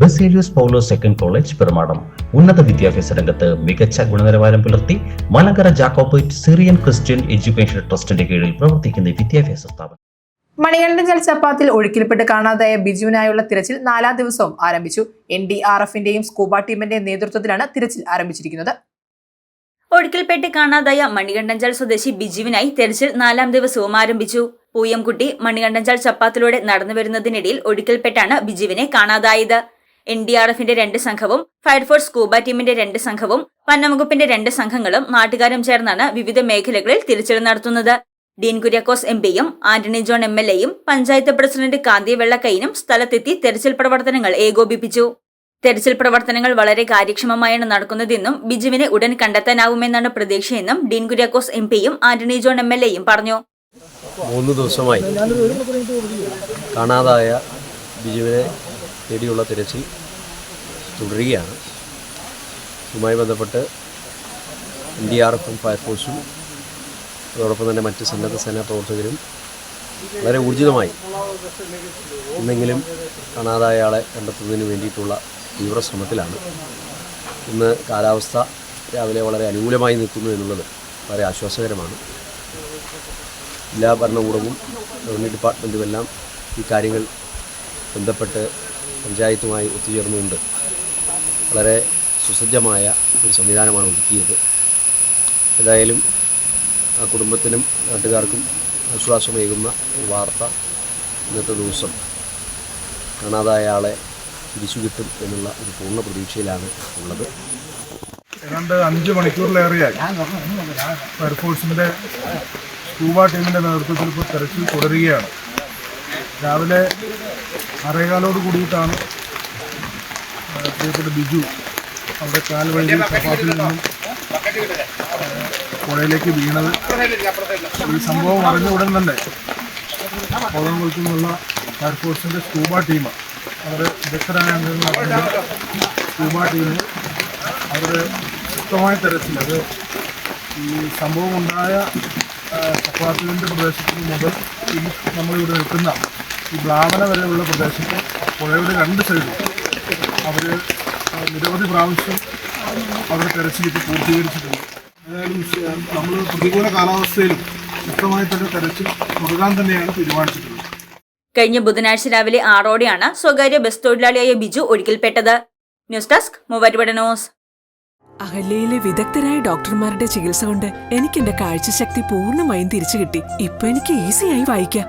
Baselios Paulo second college Perumadam ഉന്നത വിദ്യാഭ്യാസ രംഗത്ത് മികച്ച ഗുണനിലവാരം പുലർത്തി Malankara Jacobite Syrian Christian Education ട്രസ്റ്റിന്റെ കീഴിൽ പ്രവർത്തിക്കുന്ന വിദ്യാഭ്യാസ സ്ഥാപനം. മണികണ്ഠൻ ജലച്ചപ്പാത്തിൽ ഒഴുക്കിൽപ്പെട്ട് കാണാതായ ബിജുവിനായുള്ള തിരച്ചിൽ നാലാം ദിവസവും ആരംഭിച്ചു. എൻ ഡി ആർ എഫിന്റെയും സ്കൂബ ടീമിന്റെയും നേതൃത്വത്തിലാണ് തിരച്ചിൽ ആരംഭിച്ചിരിക്കുന്നത്. ഒഴുക്കിൽപ്പെട്ട് കാണാതായ മണികണ്ഠൻചൽ സ്വദേശി ബിജുവിനായി തെരച്ചിൽ നാലാം ദിവസവും ആരംഭിച്ചു. പൂയംകുട്ടി മണികണ്ഠഞ്ചാൽ ചപ്പാത്തിലൂടെ നടന്നു വരുന്നതിനിടയിൽ ഒഴുക്കിൽപ്പെട്ടാണ് ബിജുവിനെ കാണാതായത്. എൻ ഡി ആർ എഫിന്റെ രണ്ട് സംഘവും ഫയർഫോഴ്സ് സ്കൂബ ടീമിന്റെ രണ്ട് സംഘവും വനംവകുപ്പിന്റെ രണ്ട് സംഘങ്ങളും നാട്ടുകാരും ചേർന്നാണ് വിവിധ മേഖലകളിൽ തിരച്ചിൽ നടത്തുന്നത്. ഡീൻ കുര്യാക്കോസ് എം പിയും ആന്റണി ജോൺ എം എൽ എയും പഞ്ചായത്ത് പ്രസിഡന്റ് കാന്തി വെള്ളക്കൈനും സ്ഥലത്തെത്തി തെരച്ചിൽ പ്രവർത്തനങ്ങൾ ഏകോപിപ്പിച്ചു. തെരച്ചിൽ പ്രവർത്തനങ്ങൾ വളരെ കാര്യക്ഷമമായാണ് നടക്കുന്നതെന്നും ബിജുവിനെ ഉടൻ കണ്ടെത്താനാവുമെന്നാണ് പ്രതീക്ഷയെന്നും ഡീൻ കുര്യാക്കോസ് എം പിയും ആന്റണി ജോൺ എം എൽ എയും പറഞ്ഞു. മൂന്ന് ദിവസമായി കാണാതായ ബിജുവിനെ തേടിയുള്ള തിരച്ചിൽ തുടരുകയാണ്. ഇതുമായി ബന്ധപ്പെട്ട് എൻ ഡി ആർ എഫും ഫയർഫോഴ്സും അതോടൊപ്പം തന്നെ മറ്റ് സന്നദ്ധ സേനാ പ്രവർത്തകരും വളരെ ഊർജിതമായി ഇന്നെങ്കിലും കാണാതായ ആളെ കണ്ടെത്തുന്നതിന് വേണ്ടിയിട്ടുള്ള തീവ്ര ശ്രമത്തിലാണ്. ഇന്ന് കാലാവസ്ഥ രാവിലെ വളരെ അനുകൂലമായി നിൽക്കുന്നു എന്നുള്ളത് വളരെ ആശ്വാസകരമാണ്. ജില്ലാ ഭരണകൂടവും റവന്യൂ ഡിപ്പാർട്ട്മെന്റുമെല്ലാം ഈ കാര്യങ്ങൾ ബന്ധപ്പെട്ട് പഞ്ചായത്തുമായി ഒത്തുചേർന്നുകൊണ്ട് വളരെ സുസജ്ജമായ ഒരു സംവിധാനമാണ് ഒരുക്കിയത്. ഏതായാലും ആ കുടുംബത്തിനും നാട്ടുകാർക്കും ആശ്വാസമേകുന്ന വാർത്ത ഇന്നത്തെ ദിവസം കാണാതായ ആളെ തിരിച്ചു കിട്ടും എന്നുള്ള ഒരു പൂർണ പ്രതീക്ഷയിലാണ് ഉള്ളത്. ഏതാണ്ട് അഞ്ച് മണിക്കൂറിലേറെയായി. ഫയർഫോഴ്സിന്റെ സ്കൂബ ടീമിന്റെ നേതൃത്വത്തിൽ ഇപ്പോൾ തെരച്ചിൽ തുടരുകയാണ്. രാവിലെ ആറേകാലോട് കൂടിയിട്ടാണ് പ്രിയപ്പെട്ട ബിജു അവിടെ കാൽ വഴി ചപ്പാത്തിൽ നിന്നും പുഴയിലേക്ക് വീണത്. ഈ സംഭവം അറിഞ്ഞ ഉടൻ തന്നെ കോതംകുളത്തു നിന്നുള്ള ഫയർഫോഴ്സിന്റെ സ്കൂബ ടീം അവർ വിദഗ്ധരായ സ്കൂബ ടീം അവർ ശക്തമായ തെരച്ചിൽ അത് ഈ സംഭവം ഉണ്ടായ ചപ്പാത്തിന്റെ പ്രദേശത്തിന് മുതൽ നമ്മളിവിടെ നിൽക്കുന്ന ഈ ബ്രാഹ്മണ വരെയുള്ള പ്രദേശത്ത് പുഴയുടെ രണ്ട് സൈഡും അവർ നിരവധി പ്രാവശ്യം അവരുടെ തെരച്ചിലിട്ട് പൂർത്തീകരിച്ചിട്ടുണ്ട്. ഏതായാലും നമ്മൾ പ്രതികൂല കാലാവസ്ഥയിലും ശക്തമായി തന്നെ തെരച്ചിൽ തുടരാൻ തന്നെയാണ് തീരുമാനിച്ചിട്ടുള്ളത്. കഴിഞ്ഞ ബുധനാഴ്ച രാവിലെ ആറോടെയാണ് സ്വകാര്യ ബസ് തൊഴിലാളിയായ Biju ഒഴുക്കിൽപ്പെട്ടത്. News desk Muvattupuzha news. അഹല്യയിലെ വിദഗ്ധരായ ഡോക്ടർമാരുടെ ചികിത്സ കൊണ്ട് എനിക്ക് എന്റെ കാഴ്ചശക്തി പൂർണമായും തിരിച്ചു കിട്ടി ഇപ്പൊ എനിക്ക് ഈസിയായി വായിക്കാം.